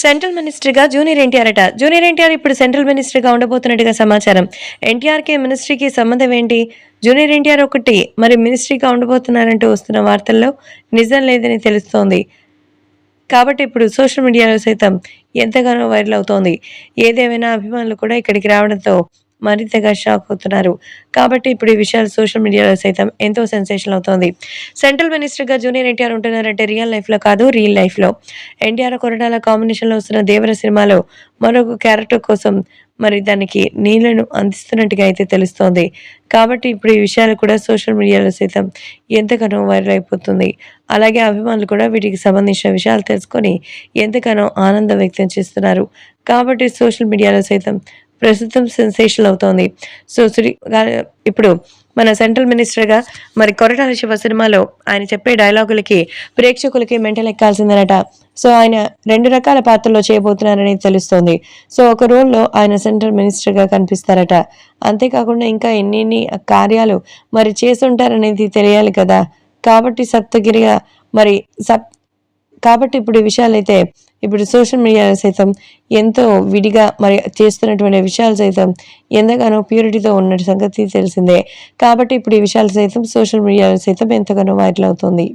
Central మినిస్టర్గా junior NTR అట. Junior NTR ఇప్పుడు సెంట్రల్ మినిస్టర్గా ఉండబోతున్నట్టుగా సమాచారం. ఎన్టీఆర్కే మినిస్ట్రీకి సంబంధం ఏంటి? జూనియర్ ఎన్టీఆర్ ఒకటి మరి మినిస్ట్రీగా ఉండబోతున్నారంటూ వస్తున్న వార్తల్లో నిజం లేదని తెలుస్తోంది. కాబట్టి ఇప్పుడు సోషల్ మీడియాలో సైతం ఎంతగానో వైరల్ అవుతోంది. ఏదేమైనా అభిమానులు కూడా ఇక్కడికి రావడంతో మరింతగా షాక్ అవుతున్నారు. కాబట్టి ఇప్పుడు ఈ విషయాలు సోషల్ మీడియాలో సైతం ఎంతో సెన్సేషన్ అవుతోంది. సెంట్రల్ మినిస్టర్గా జూనియర్ ఎన్టీఆర్ ఉంటున్నారంటే రియల్ లైఫ్లో కాదు రియల్ లైఫ్లో ఎన్టీఆర్ కొరటాల కాంబినేషన్లో వస్తున్న దేవర సినిమాలో మరొక క్యారెక్టర్ కోసం మరి దానికి నీళ్ళను అందిస్తున్నట్టుగా అయితే తెలుస్తోంది. కాబట్టి ఇప్పుడు ఈ విషయాలు కూడా సోషల్ మీడియాలో సైతం ఎంతగానో వైరల్ అయిపోతుంది. అలాగే అభిమానులు కూడా వీటికి సంబంధించిన విషయాలు తెలుసుకొని ఎంతగానో ఆనందం వ్యక్తం చేస్తున్నారు. కాబట్టి సోషల్ మీడియాలో సైతం ప్రస్తుతం సెన్సేషన్ అవుతోంది. సో శ్రీ ఇప్పుడు మన సెంట్రల్ మినిస్టర్గా మరి కొరటాల శివ సినిమాలో ఆయన చెప్పే డైలాగులకి ప్రేక్షకులకి మెంటల్ ఎక్కాల్సిందనట. సో ఆయన రెండు రకాల పాత్రలో చేయబోతున్నారని తెలుస్తోంది. సో ఒక రోల్లో ఆయన సెంట్రల్ మినిస్టర్గా కనిపిస్తారట. అంతేకాకుండా ఇంకా ఎన్నెన్ని కార్యాలు మరి చేస్తుంటారనేది తెలియాలి కదా. కాబట్టి సప్తగిరిగా మరి సప్ కాబట్టి ఇప్పుడు ఈ విషయాలైతే ఇప్పుడు సోషల్ మీడియాలో సైతం ఎంతో విడిగా మరి చేస్తున్నటువంటి విషయాలు సైతం ఎంతగానో ప్యూరిటీతో ఉన్న సంగతి తెలిసిందే. కాబట్టి ఇప్పుడు ఈ విషయాలు సైతం సోషల్ మీడియాలో సైతం ఎంతగానో వైరల్ అవుతుంది.